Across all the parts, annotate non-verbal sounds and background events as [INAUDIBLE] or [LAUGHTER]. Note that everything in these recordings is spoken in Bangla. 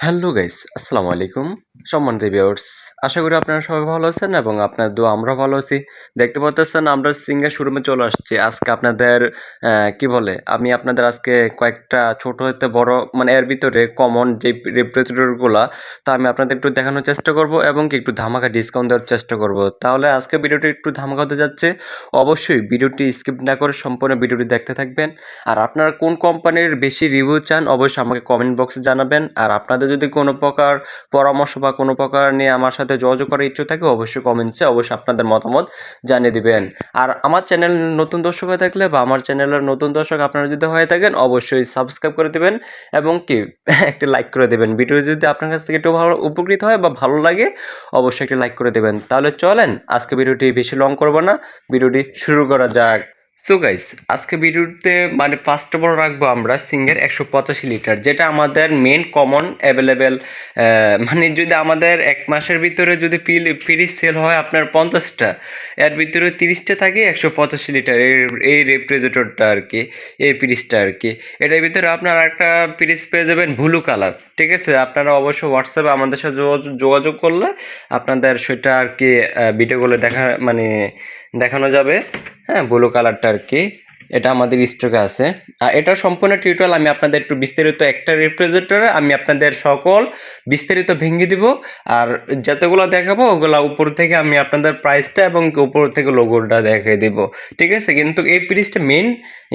হ্যালো গাইস আসসালামু আলাইকুম। সম্মানিত ভিউয়ার্স আশা করি আপনারা সবাই ভালো আছেন এবং আপনার দোয়া আমরা ভালো আছি। দেখতে পাচ্ছেন আমরা সিঙ্গার শোরুমে চলে আসছি। আজকে আপনাদের কি বলে, আমি আপনাদের আজকে কয়েকটা ছোট হতে বড় মানে এর ভিতরে কমন যে রেফ্রিজারেটরগুলো তা আমি আপনাদের একটু দেখানোর চেষ্টা করব এবং কি একটু ধামাকা ডিসকাউন্ট দেওয়ার চেষ্টা করব। তাহলে আজকে ভিডিওটি একটু ধামাকা হতে যাচ্ছে। অবশ্যই ভিডিওটি স্কিপ না করে সম্পূর্ণ ভিডিওটি দেখতে থাকবেন। আর আপনারা কোন কোম্পানির বেশি রিভিউ চান, অবশ্যই আমাকে কমেন্ট বক্সে জানাবেন। আর আপনাদের যদি কোনো প্রকার পরামর্শ বা কোনো প্রকার নিয়ে আমার সাথে যোগাযোগ করার ইচ্ছে থাকে, অবশ্যই কমেন্টসে অবশ্যই আপনাদের মতামত জানিয়ে দিবেন। আর আমার চ্যানেল নতুন দর্শক হয়ে থাকলে বা আমার চ্যানেলের নতুন দর্শক আপনারা যদি হয়ে থাকেন, অবশ্যই সাবস্ক্রাইব করে দেবেন এবং কি [LAUGHS] একটি লাইক করে দেবেন। ভিডিও যদি আপনার কাছ থেকে একটু ভালো উপকৃত হয় বা ভালো লাগে, অবশ্যই একটি লাইক করে দেবেন। তাহলে চলেন, আজকে ভিডিওটি বেশি লং করব না। ভিডিওটি শুরু করা যাক। সো গাইস আজকে ভিডিওতে মানে ফার্স্ট অফ অল রাখব আমরা সিঙ্গের একশো পঁচাশি লিটার, যেটা আমাদের মেন কমন অ্যাভেলেবেল মানে যদি আমাদের এক মাসের ভিতরে যদি পিল, পিরিচ সেল হয় আপনার পঞ্চাশটা, এর ভিতরে তিরিশটা থাকে একশো পঁচাশি লিটার, এই রেফ্রিজারেটরটা আর কি, এই পিরিচটা আর কি। এটার ভিতরে আপনার একটা পিরিচ পেয়ে যাবেন ব্লু কালার ঠিক আছে? আপনারা অবশ্যই হোয়াটসঅ্যাপে আমাদের সাথে যোগাযোগ করলে আপনাদের সেটা আর কি ভিডিওগুলো দেখা মানে দেখানো যাবে। হ্যাঁ ব্লু কালারটা আর কি। এটা আমাদের স্টকে আছে। আর এটা সম্পূর্ণ টিউটোরিয়াল আমি আপনাদের একটু বিস্তারিত একটা রেফ্রিজারেটরে আমি আপনাদের সকল বিস্তারিত ভেঙে দিব। আর যতগুলো দেখাবো, ওগুলো উপর থেকে আমি আপনাদের প্রাইসটা এবং উপর থেকে লোগোটা দেখিয়ে দিব। ঠিক আছে? কিন্তু এই পিরিজটা মেন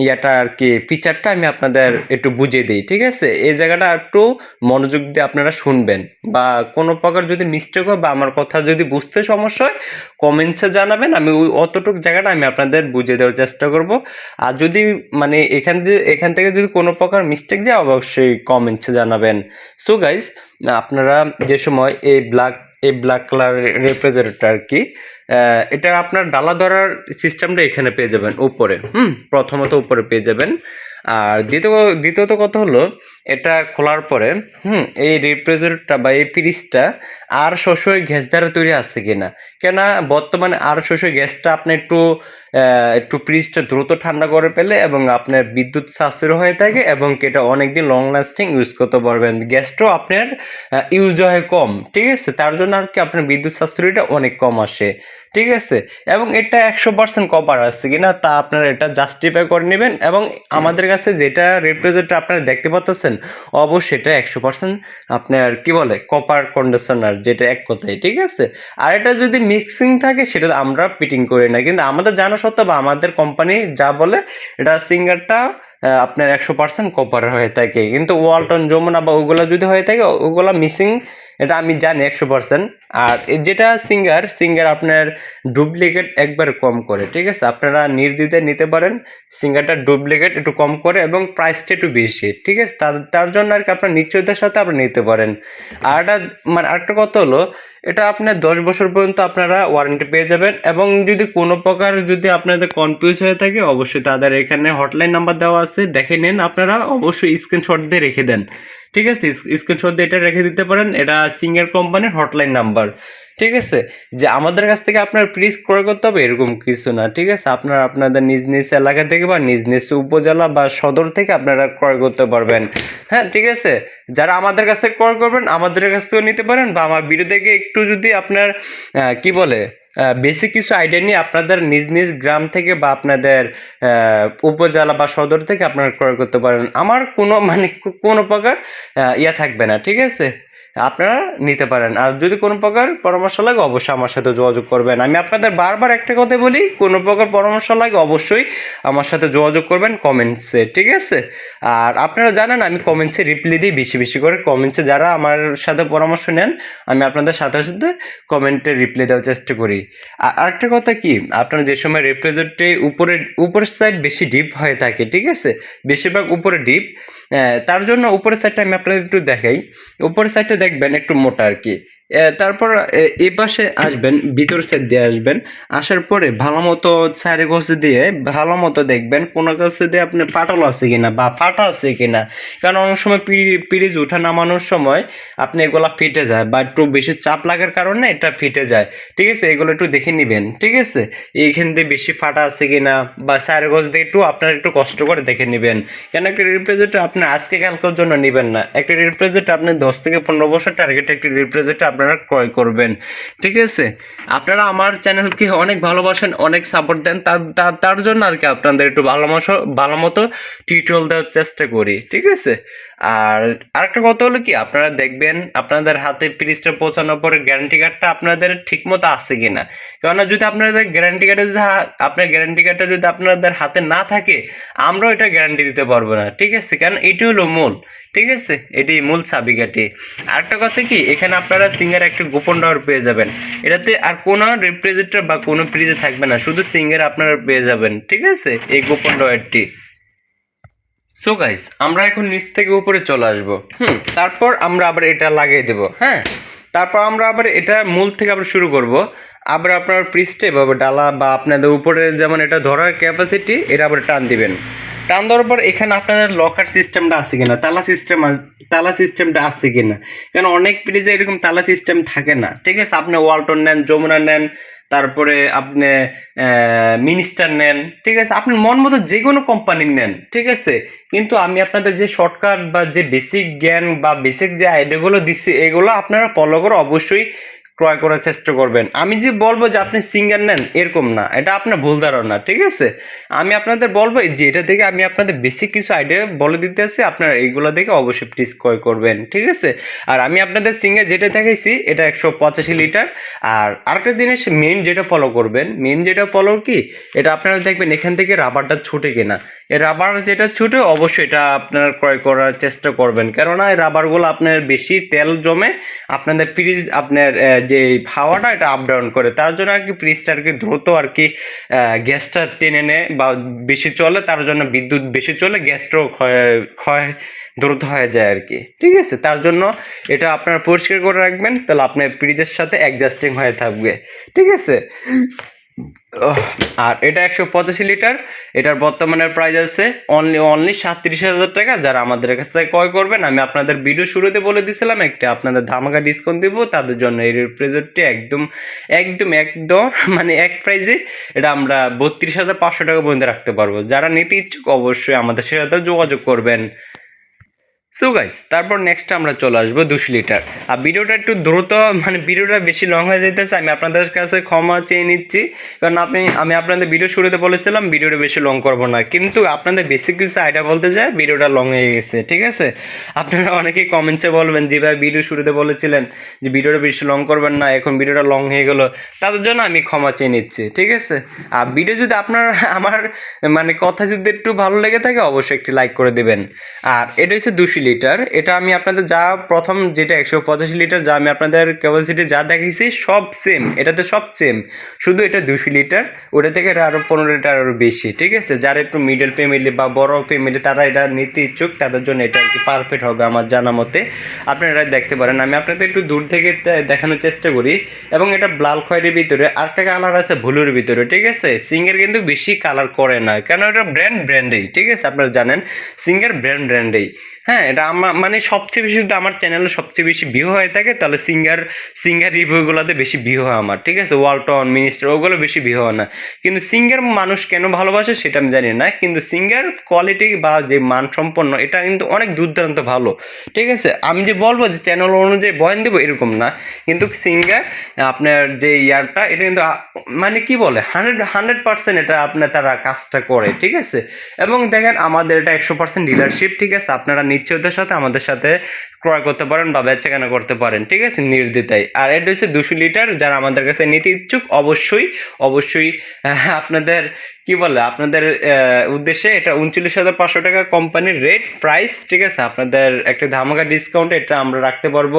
ইয়াটা আর কি ফিচারটা আমি আপনাদের একটু বুঝিয়ে দিই, ঠিক আছে? এই জায়গাটা একটু মনোযোগ দিয়ে আপনারা শুনবেন। বা কোনো প্রকার যদি মিস্টেক হয় বা আমার কথা যদি বুঝতে সমস্যা হয় কমেন্টসে জানাবেন, আমি ওই অতটুকু জায়গাটা আমি আপনাদের বুঝিয়ে দেওয়ার চেষ্টা করব। আর যদি মানে এখান যে, এখান থেকে যদি কোনো প্রকার মিস্টেক যায়, অবশ্যই কমেন্টসে জানাবেন। সো গাইজ আপনারা যে সময় এই ব্ল্যাক এই ব্ল্যাক কালার রেফ্রিজারেটর আর কি এটা আপনার ডালা ধরার সিস্টেমটা এখানে পেয়ে যাবেন, উপরে। হুম, প্রথমত উপরে পেয়ে যাবেন। আর দ্বিতীয়, দ্বিতীয়ত কথা হলো, এটা খোলার পরে, হুম, এই রেফ্রিজারেটরটা বা এই ফ্রিজটা আর শস্যই গ্যাস দ্বারা তৈরি আছে কিনা? কেন বর্তমানে আর শস্যই গ্যাসটা আপনি একটু একটু ফ্রিজটা দ্রুত ঠান্ডা করে পেলে এবং আপনার বিদ্যুৎ সাশ্রয় হয়ে থাকে এবং এটা অনেকদিন লং লাস্টিং ইউজ করতে পারবেন। গ্যাসটাও আপনার ইউজ হয় কম, ঠিক আছে? তার জন্য আর কি আপনার বিদ্যুৎ সাশ্রয়টা অনেক কম আসে, ঠিক আছে? এবং এটা একশো পার্সেন্ট কপার আসছে কিনা তা আপনারা এটা জাস্টিফাই করে নেবেন এবং আমাদের কাছে যেটা রেফ্রিজারেটর আপনারা দেখতে পাচ্ছেন অবশ্যই এটা একশো পার্সেন্ট আপনার কি বলে কপার কন্ডিশনার যেটা এক কথায়, ঠিক আছে? আর এটা যদি মিক্সিং থাকে সেটা আমরা ফিটিং করি না। কিন্তু আমাদের জানা সত্ত্বেও বা আমাদের কোম্পানি যা বলে, এটা সিঙ্গারটা আপনার একশো পার্সেন্ট কপারের হয়ে থাকে। কিন্তু ওয়ালটন যমুনা বা ওগুলো যদি হয়ে থাকে, ওগুলো মিসিং এটা আমি জানি একশো পার্সেন্ট আর যেটা সিঙ্গার সিঙ্গার আপনার ডুপ্লিকেট একবার কম করে, ঠিক আছে? আপনারা নির্দ্বিধায় নিতে পারেন সিঙ্গারটা ডুপ্লিকেট একটু কম করে এবং প্রাইসটা একটু বেশি, ঠিক আছে? তার তার জন্য আর কি আপনার নিশ্চয়তার সাথে আপনি নিতে পারেন। আর একটা মানে আরেকটা কথা হলো, এটা আপনার দশ বছর পর্যন্ত আপনারা ওয়ারেন্টি পেয়ে যাবেন এবং যদি কোনো প্রকার যদি আপনাদের কনফিউজ হয়ে থাকে, অবশ্যই তাদের এখানে হটলাইন নাম্বার দেওয়া আছে, দেখে নেন, আপনারা অবশ্যই স্ক্রিনশট দিয়ে রেখে দেন। ঠিক আছে? স্ক্রিনশট দিয়ে এটা রেখে দিতে পারেন। এটা সিঙ্গার কোম্পানির হটলাইন নাম্বার ঠিক আছে? যে আমাদের কাছ থেকে আপনার প্লিজ ক্রয় করতে হবে, এরকম কিছু না, ঠিক আছে? আপনারা আপনাদের নিজ নিজ এলাকা থেকে বা নিজ নিজ উপজেলা বা সদর থেকে আপনারা ক্রয় করতে পারবেন। হ্যাঁ ঠিক আছে? যারা আমাদের কাছ থেকে ক্রয় করবেন, আমাদের কাছ থেকেও নিতে পারেন বা আমার ভিডিও থেকে একটু যদি আপনার কি বলে বেসিক কিছু আইডিয়া নিয়ে আপনাদের নিজ নিজ গ্রাম থেকে বা আপনাদের উপজেলা বা সদর থেকে আপনারা ক্রয় করতে পারেন। আমার কোনো মানে কোনো প্রকার ইয়া থাকবে না, ঠিক আছে? আপনারা নিতে পারেন। আর যদি কোনো প্রকার পরামর্শ লাগে, অবশ্যই আমার সাথে যোগাযোগ করবেন। আমি আপনাদের বারবার একটা কথা বলি, কোনো প্রকার পরামর্শ লাগে, অবশ্যই আমার সাথে যোগাযোগ করবেন কমেন্টসে, ঠিক আছে? আর আপনারা জানেন, আমি কমেন্টসে রিপ্লাই দিই বেশি বেশি করে। কমেন্টসে যারা আমার সাথে পরামর্শ নেন, আমি আপনাদের সাথে সাথে কমেন্টে রিপ্লাই দেওয়ার চেষ্টা করি। আর আরেকটা কথা কি, আপনারা যে সময় রেফ্রিজারেটরে উপরে, উপরের সাইড বেশি ডিপ হয়ে থাকে, ঠিক আছে? বেশিরভাগ উপরে ডিপ তার জন্য উপরের সাইডটা আমি আপনাদের একটু দেখাই। উপরের সাইডটা দেখবেন একটু মোটা আর কি। তারপর এ, পাশে আসবেন ভিতর সাইড দিয়ে আসবেন। আসার পরে ভালো মতো চারি গোছে দিয়ে ভালো মতো দেখবেন কোনো কাছে দিয়ে আপনার পাটল আছে কিনা বা ফাটা আছে কিনা। কারণ অনেক সময় পিরিজ উঠা নামানোর সময় আপনি এগুলা ফিটে যায় বা একটু বেশি চাপ লাগার কারণে এটা ফিটে যায়। ঠিক আছে? এগুলো একটু দেখে নেবেন। ঠিক আছে? এইখান দিয়ে বেশি ফাটা আছে কিনা বা চারি গোছ দিয়ে একটু আপনার একটু কষ্ট করে দেখে নেবেন। কেন একটা রিপ্রেজেন্ট আপনি আজকে কালকের জন্য নেবেন না? একটা রিপ্রেজেন্ট আপনি দশ থেকে পনেরো বছর টার্গেট একটি রিপ্রেজেন্ট আপনারা ক্রয় করবেন। ঠিক আছে? আপনারা আমার চ্যানেলকে অনেক ভালোবাসেন, অনেক সাপোর্ট দেন। তার, তার- জন্য আর কি আপনাদের একটু ভালো ভালো মতো টিউটোরিয়াল দেওয়ার চেষ্টা করি। ঠিক আছে? আর আরেকটা কথা হলো কি, আপনারা দেখবেন আপনাদের হাতে ফ্রিজটা পৌঁছানোর পরে গ্যারান্টি কার্ডটা আপনাদের ঠিক মতো কি না কেননা যদি আপনাদের গ্যারান্টি কার্ডে যদি আপনার গ্যারান্টি কার্ডটা যদি আপনাদের হাতে না থাকে, আমরাও এটা গ্যারান্টি দিতে পারব না, ঠিক আছে? কারণ এটি হলো মূল, ঠিক আছে? এটি মূল চাবিকাঠি। আরেকটা কথা কি, এখানে আপনারা সিঙ্গার একটা গোপন ডাওয়ার পেয়ে যাবেন। এটাতে আর কোনো রিপ্রেজেন্টার বা কোনো ফ্রিজে থাকবে না, শুধু সিঙ্গার আপনারা পেয়ে যাবেন, ঠিক আছে? এই গোপন ডাওয়ারটি সো গাইস আমরা এখন নিচ থেকে উপরে চলে আসব। হুম, তারপর আমরা আবার এটা লাগিয়ে দেব হ্যাঁ? তারপর আমরা আবার এটা মূল থেকে আবার শুরু করব। আবার আপনার ফ্রিজটা এভাবে ডালা বা আপনাদের উপরে যেমন এটা ধরার ক্যাপাসিটি এটা আবার টান দিবেন। টান দেওয়ার পর এখানে আপনাদের লকার সিস্টেমটা আছে কিনা, তালা সিস্টেম তালা সিস্টেমটা আছে কিনা। কারণ অনেক ফ্রিজে এরকম তালা সিস্টেম থাকে না, ঠিক আছে? আপনি ওয়ালটন নেন, যমুনা নেন তারপরে আপনি মিনিস্টার নেন, ঠিক আছে? আপনি মন মতো যে কোনো কোম্পানির নেন, ঠিক আছে? কিন্তু আমি আপনাদের যে শর্টকাট বা যে বেসিক জ্ঞান বা বেসিক যে আইডিয়াগুলো দিচ্ছি এগুলো আপনারা ফলো করে অবশ্যই ক্রয় করার চেষ্টা করবেন। আমি যে বলব যে আপনি সিঙ্গার নেন, এরকম না। এটা আপনার ভুল ধারণা, ঠিক আছে? আমি আপনাদের বলব যে এটা থেকে আমি আপনাদের বেসিক কিছু আইডিয়া বলে দিতে আছি আপনারা এইগুলো দেখে অবশ্যই প্লিজ ক্রয় করবেন, ঠিক আছে? আর আমি আপনাদের সিঙ্গার যেটা দেখাইছি, এটা একশো পঁচাশি লিটার। আর আরেকটা জিনিস মেন যেটা ফলো করবেন মেন যেটা ফলো কি? এটা আপনারা দেখবেন এখান থেকে রাবারটা ছুটে কিনা। এই রাবার যেটা ছুটে, অবশ্যই এটা আপনারা ক্রয় করার চেষ্টা করবেন। কেননা, এই রাবারগুলো আপনার বেশি তেল জমে, আপনাদের ফ্রিজ আপনার যে হাওয়াটা এটা আপ ডাউন করে, তার জন্য আর কি ফ্রিজটা আর কি দ্রুত আর কি গ্যাসটা টেনে নেয় বা বেশি চলে, তার জন্য বিদ্যুৎ বেশি চলে গ্যাসটাও ক্ষয় ক্ষয় দ্রুত হয়ে যায় আর কি। ঠিক আছে? তার জন্য এটা আপনারা পরিষ্কার করে রাখবেন, তাহলে আপনার ফ্রিজের সাথে অ্যাডজাস্টিং হয়ে থাকবে। ঠিক আছে? আর এটা একশো পঁচাশি লিটার। এটার বর্তমানে প্রাইস আছে অনলি অনলি সাতত্রিশ হাজার টাকা। যারা আমাদের কাছ থেকে ক্রয় করবেন, আমি আপনাদের ভিডিও শুরুতে বলে দিয়েছিলাম, একটা আপনাদের ধামাকা ডিসকাউন্ট দিব। তাদের জন্য এই রিপ্রেজেন্টটি একদম একদম একদম মানে এক প্রাইজে এটা আমরা বত্রিশ হাজার পাঁচশো টাকা পর্যন্ত রাখতে পারব। যারা নিতে ইচ্ছুক, অবশ্যই আমাদের সাথে যোগাযোগ করবেন। সো গাইস তারপর নেক্সট আমরা চলে আসব দুশো লিটার আর ভিডিওটা একটু দ্রুত মানে ভিডিওটা বেশি লং হয়ে যেতেছে আমি আপনাদের কাছে ক্ষমা চেয়ে নিচ্ছি। কারণ আপনি, আমি আপনাদের ভিডিও শুরুতে বলেছিলাম, ভিডিওটা বেশি লং করব না। কিন্তু আপনাদের বেসিক কিছু আইডিয়া বলতে যায় ভিডিওটা লং হয়ে গেছে, ঠিক আছে? আপনারা অনেকেই কমেন্টসে বলবেন, যে ভাই ভিডিও শুরুতে বলেছিলেন যে ভিডিওটা বেশি লং করবেন না, এখন ভিডিওটা লং হয়ে গেলো। তাদের জন্য আমি ক্ষমা চেয়ে নিচ্ছি, ঠিক আছে? আর ভিডিও যদি আপনার, আমার মানে কথা যদি একটু ভালো লেগে থাকে, অবশ্যই একটি লাইক করে দেবেন। আর এটা হচ্ছে দুশো লিটার। এটা আমি আপনাদের যা প্রথম যেটা একশো পঁচাশি লিটার, যা আমি আপনাদের ক্যাপাসিটি যা দেখিয়েছি সব সেম এটাতে সব সেম শুধু এটা দুশো লিটার, ওটা থেকে এটা আরও পনেরো লিটার আরও বেশি, ঠিক আছে? যারা একটু মিডল ফ্যামিলি বা বড় ফ্যামিলি তারা এটা নিতে ইচ্ছুক, তাদের জন্য এটা আর কি পারফেক্ট হবে আমার জানা মতে। আপনারা দেখতে পারেন। আমি আপনাদের একটু দূর থেকে দেখানোর চেষ্টা করি। এবং এটা ব্লাল খয়ের ভিতরে, আরেকটা কালার আছে ভুলুর ভিতরে, ঠিক আছে? সিঙ্গের কিন্তু বেশি কালার করে না, কেন? এটা ব্র্যান্ড ব্র্যান্ডেই ঠিক আছে? আপনারা জানেন সিঙ্গের ব্র্যান্ড ব্র্যান্ডেই হ্যাঁ এটা আমার মানে সবচেয়ে বেশি যদি আমার চ্যানেলে সবচেয়ে বেশি ভিউ হয়ে থাকে, তাহলে সিঙ্গার সিঙ্গার রিভিউগুলোতে বেশি ভিউ হয় আমার, ঠিক আছে? ওয়ালটন মিনিস্টার ওগুলো বেশি ভিউ হয় না। কিন্তু সিঙ্গার মানুষ কেন ভালোবাসে সেটা আমি জানি না, কিন্তু সিঙ্গার কোয়ালিটি বা যে মানসম্পন্ন, এটা কিন্তু অনেক দুর্দান্ত ভালো, ঠিক আছে? আমি যে বলব যে চ্যানেল অনুযায়ী বয়ান দেবো এরকম না, কিন্তু সিঙ্গার আপনার যে ইয়ারটা এটা কিন্তু মানে কি বলে? হান্ড্রেড হান্ড্রেড পার্সেন্ট এটা আপনার তারা কাজটা করে, ঠিক আছে? এবং দেখেন আমাদের এটা একশো পার্সেন্ট ডিলারশিপ ঠিক আছে? আপনারা নিশ্চয়তার সাথে আমাদের সাথে ক্রয় করতে পারেন বা বেচা কেনা করতে পারেন, ঠিক আছে? নির্দ্বিধায়। আর এটা হচ্ছে দুশো লিটার, যারা আমাদের কাছে নিতে ইচ্ছুক, অবশ্যই অবশ্যই আপনাদের, কি বলে, আপনাদের উদ্দেশ্যে এটা উনচল্লিশ হাজার পাঁচশো টাকা কোম্পানির রেট, প্রাইস, ঠিক আছে? আপনাদের একটা ধামাকা ডিসকাউন্ট এটা আমরা রাখতে পারব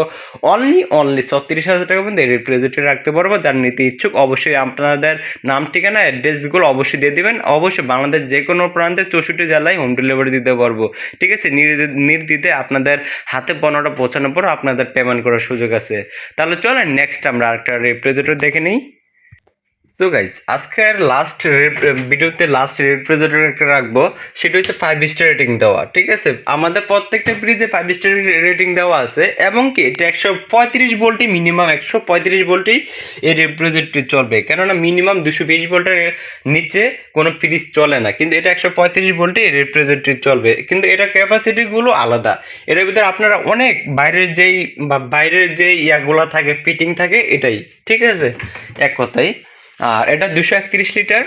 অনলি অনলি ছত্রিশ হাজার টাকা পর্যন্ত রিপ্রেজেন্টেটিভ রাখতে পারব। যার নিতে ইচ্ছুক, অবশ্যই আপনাদের নাম, ঠিকানা অ্যাড্রেসগুলো অবশ্যই দিয়ে দিবেন। অবশ্যই বাংলাদেশ যে কোনো প্রান্তে চৌষট্টি জেলায় হোম ডেলিভারি দিতে পারব, ঠিক আছে? নির্দ্বিধে আপনাদের হাতে পণ্যটা পৌঁছানোর পর আপনাদের পেমেন্ট করার সুযোগ আছে। তাহলে চলেন নেক্সট আমরা আরেকটা রেফ্রিজারেটর দেখে নিই। তো গাইস আজকের লাস্ট ভিডিওতে লাস্ট রেফ্রিজারেটর একটা রাখব, সেটা হচ্ছে ফাইভ স্টার রেটিং দেওয়া, ঠিক আছে? আমাদের প্রত্যেকটা ফ্রিজে ফাইভ স্টার রেটিং দেওয়া আছে, এবং কি, এটা একশো পঁয়ত্রিশ ভোল্টই মিনিমাম একশো পঁয়ত্রিশ ভোল্টেই এই রেফ্রিজারেটরটি চলবে, কেননা মিনিমাম দুশো বিশ ভোল্টের নিচে কোনো ফ্রিজ চলে না, কিন্তু এটা একশো পঁয়ত্রিশ ভোল্টে রেফ্রিজারেটর চলবে, কিন্তু এটা ক্যাপাসিটিগুলো আলাদা। এটার ভিতরে আপনারা অনেক বাইরের যেই বা বাইরের যেই ইয়াগুলো থাকে ফিটিং থাকে, এটাই, ঠিক আছে? এক কথাই আর এটা দুশো একত্রিশ লিটার।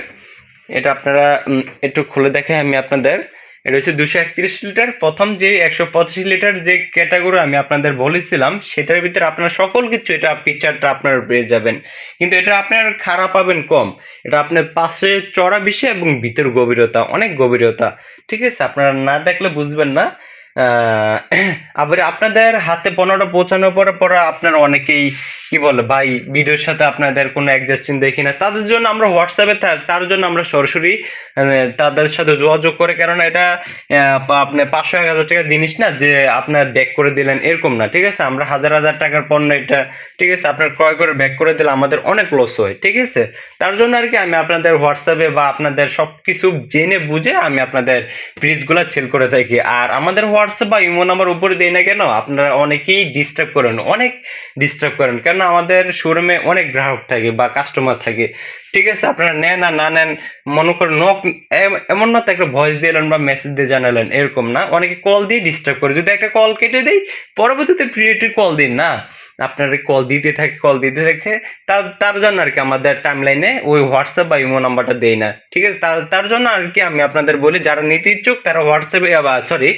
এটা আপনারা একটু খুলে দেখে আমি আপনাদের। এটা হচ্ছে দুশো একত্রিশ লিটার। প্রথম যে একশো পঁচিশ লিটার যে ক্যাটাগরি আমি আপনাদের বলেছিলাম, সেটার ভিতরে আপনার সকল কিছু এটা পিকচারটা আপনার পেয়ে যাবেন। কিন্তু এটা আপনার খারাপ পাবেন কম। এটা আপনার পাশে চড়া বেশি এবং ভিতর গভীরতা, অনেক গভীরতা। ঠিক আছে? আপনারা না দেখলে বুঝবেন না। [CLEARS THROAT] আবার আপনাদের হাতে পণ্যটা পৌঁছানোর পরে পরে আপনার অনেকেই কি বলে ভাই ভিডিওর সাথে আপনাদের কোনো অ্যাডজাস্টিং দেখি না। তাদের জন্য আমরা হোয়াটসঅ্যাপে তার জন্য আমরা সরাসরি তাদের সাথে যোগাযোগ করে কেননা এটা আহ, আপনি পাঁচশো এক হাজার টাকার জিনিস না যে আপনার ব্যাক করে দিলেন এরকম না ঠিক আছে? আমরা হাজার হাজার টাকার পণ্য এটা ঠিক আছে? আপনার ক্রয় করে ব্যাক করে দিলে আমাদের অনেক লস হয় ঠিক আছে? তার জন্য আর কি আমি আপনাদের হোয়াটসঅ্যাপে বা আপনাদের সব কিছু জেনে বুঝে আমি আপনাদের ফ্রিজগুলো সেল করে থাকি। আর আমাদের হোয়াটসঅ্যাপ বা ইমো নাম্বার উপরে দিই না কেন, আপনারা অনেকেই ডিস্টার্ব করেন, অনেক ডিস্টার্ব করেন। কেন আমাদের শোরুমে অনেক গ্রাহক থাকে বা কাস্টমার থাকে। ঠিক আছে, আপনারা নেন আর না নেন, মনে করেন নক এমন না তো একটা ভয়েস দিলেন বা মেসেজ দিয়ে জানালেন, এরকম না। অনেকে কল দিয়ে ডিস্টার্ব করে। যদি একটা কল কেটে দেয় পরবর্তীতে প্রিয়েটিভ কল দিন না। আপনার কল দিতে থাকে কল দিতে থাকে, তার তার জন্য আর কি আমাদের টাইম লাইনে ওই হোয়াটসঅ্যাপ বা ইমো নাম্বারটা দেই না। ঠিক আছে? তার তার জন্য আর কি আমি আপনাদের বলি, যারা নিতে ইচ্ছুক তারা হোয়াটসঅ্যাপে বা সরি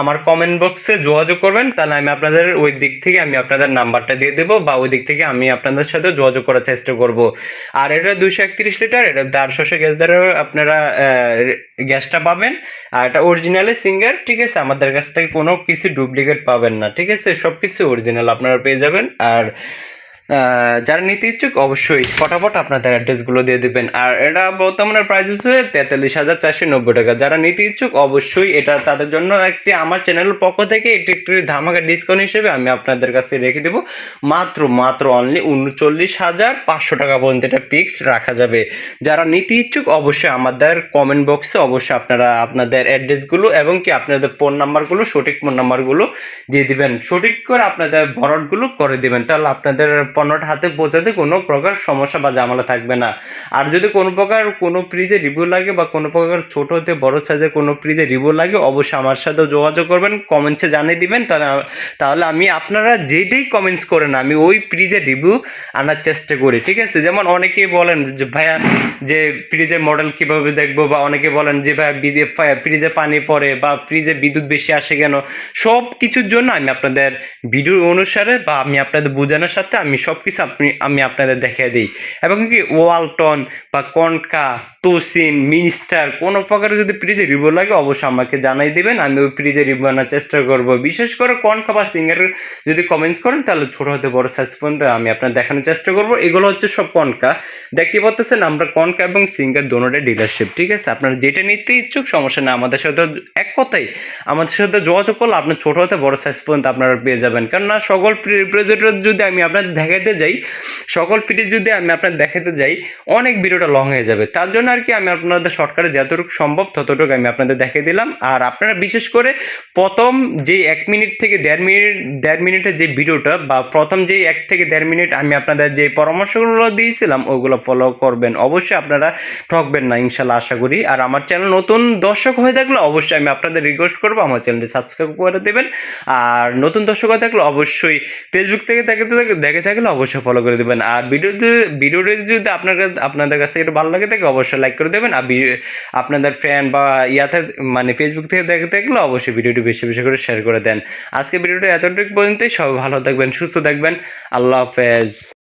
আমার কমেন্ট বক্সে যোগাযোগ করবেন, তাহলে আমি আপনাদের ওই দিক থেকে আমি আপনাদের নাম্বারটা দিয়ে দেবো বা ওই দিক থেকে আমি আপনাদের সাথে যোগাযোগ করার চেষ্টা করব। আর এটা দুশো একত্রিশ লিটার এটা চারশোশো গ্যাস দ্বারা আপনারা গ্যাসটা পাবেন। আর এটা অরিজিনালি সিঙ্গার ঠিক আছে? আমাদের কাছ থেকে কোনো কিছু ডুপ্লিকেট পাবেন না, ঠিক আছে? সব কিছু অরিজিনাল আপনারা পেয়ে যাবেন। আর আহ, যারা নিতে ইচ্ছুক, অবশ্যই ফটাফট আপনাদের অ্যাড্রেসগুলো দিয়ে দেবেন। আর এটা বর্তমানে প্রাইস হচ্ছে তেতাল্লিশ হাজার চারশো নব্বই টাকা। যারা নিতে ইচ্ছুক, অবশ্যই এটা তাদের জন্য একটি আমার চ্যানেলের পক্ষ থেকে এটি একটি ধামাকা ডিসকাউন্ট হিসেবে আমি আপনাদের কাছে রেখে দেবো। মাত্র মাত্র অনলি উনচল্লিশ হাজার পাঁচশো টাকা পর্যন্ত এটা ফিক্স রাখা যাবে। যারা নিতে ইচ্ছুক, অবশ্যই আমাদের কমেন্ট বক্সে অবশ্যই আপনারা আপনাদের অ্যাড্রেসগুলো এবং কি আপনাদের ফোন নাম্বারগুলো সঠিক ফোন নাম্বারগুলো দিয়ে দিবেন। সঠিক করে আপনাদের ভরটগুলো করে দিবেন। তাহলে আপনাদের পণ্যটা হাতে পৌঁছাতে কোনো প্রকার সমস্যা বা ঝামেলা থাকবে না। আর যদি কোনো প্রকার কোনো ফ্রিজে রিভিউ লাগে বা কোনো প্রকার ছোট হতে বড় সাইজের কোনো ফ্রিজে রিভিউ লাগে, অবশ্যই আমার সাথে যোগাযোগ করবেন কমেন্টসে জানিয়ে দিবেন। তাহলে তাহলে আমি আপনারা যেটাই কমেন্টস করেন, আমি ওই ফ্রিজের রিভিউ আনার চেষ্টা করি, ঠিক আছে? যেমন অনেকেই বলেন যে, ভাইয়া, যে ফ্রিজের মডেল কীভাবে দেখব? বা অনেকে বলেন যে, ভাইয়া ফ্রিজে পানি পড়ে বা ফ্রিজে বিদ্যুৎ বেশি আসে কেন? সব কিছুর জন্য আমি আপনাদের ভিডিও অনুসারে বা আমি আপনাদের বোঝানোর সাথে আমি সব কিছু আপনি আমি আপনাদের দেখিয়ে দিই। এবং কি ওয়ালটন বা কনকা, তোসিন, মিনিস্টার, কোনো প্রকারের যদি ফ্রিজে রিভিউ লাগে, অবশ্যই আমাকে জানাই দিবেন। আমি ওই ফ্রিজে রিভিউ আনার চেষ্টা করব। বিশেষ করে কনকা বা সিঙ্গার যদি কমেন্টস করেন, তাহলে ছোটো হতে বড় সাইজ পর্যন্ত আমি আপনার দেখানোর চেষ্টা করব। এগুলো হচ্ছে সব কনকা। দেখতে পাচ্ছেন আমরা কনকা এবং সিঙ্গার দোনোটা ডিলারশিপ ঠিক আছে? আপনারা যেটা নিতে ইচ্ছুক, সমস্যা না আমাদের সাথে এক কথাই, আমাদের সাথে যোগাযোগ করলে আপনার ছোটো হতে বড় সাইজ পর্যন্ত আপনারা পেয়ে যাবেন। কেননা সকল রিপ্রেজেন্টেটিভ যদি আমি আপনাদের দেখাতে যাই, সকল ফ্রিজ যদি আমি আপনাদের দেখাতে যাই, অনেক ভিডিওটা লং হয়ে যাবে। তার জন্য আর কি আমি আপনাদের শর্টকাটে যতটুকু সম্ভব, ততটুকু আমি আপনাদের দেখিয়ে দিলাম। আর আপনারা বিশেষ করে প্রথম যে এক মিনিট থেকে দেড় মিনিট দেড় মিনিটের যে ভিডিওটা বা প্রথম যে এক থেকে দেড় মিনিট আমি আপনাদের যে পরামর্শগুলো দিয়েছিলাম, ওগুলো ফলো করবেন। অবশ্যই আপনারা ঠকবেন না, ইনশাল্লাহ আশা করি। আর আমার চ্যানেল নতুন দর্শক হয়ে থাকলে অবশ্যই আমি আপনাদের রিকোয়েস্ট করব, আমার চ্যানেলটি সাবস্ক্রাইব করে দেবেন। আর নতুন দর্শক হয়ে থাকলে অবশ্যই ফেসবুক থেকে দেখে দেখে থাকলে অবশ্যই ফলো করে দেবেন। আর ভিডিওতে, ভিডিওটি যদি আপনার কাছে- আপনাদের কাছ থেকে একটু ভালো লাগে থাকে, অবশ্যই লাইক করে দেবেন। আর আপনাদের ফ্রেন্ড বা ইয়াতে মানে ফেসবুক থেকে দেখে থাকলে অবশ্যই ভিডিওটি বেশি বেশি করে শেয়ার করে দেন। আজকে ভিডিওটা এতটুকু পর্যন্তই। সবাই ভালো থাকবেন, সুস্থ থাকবেন। আল্লাহ হাফেজ।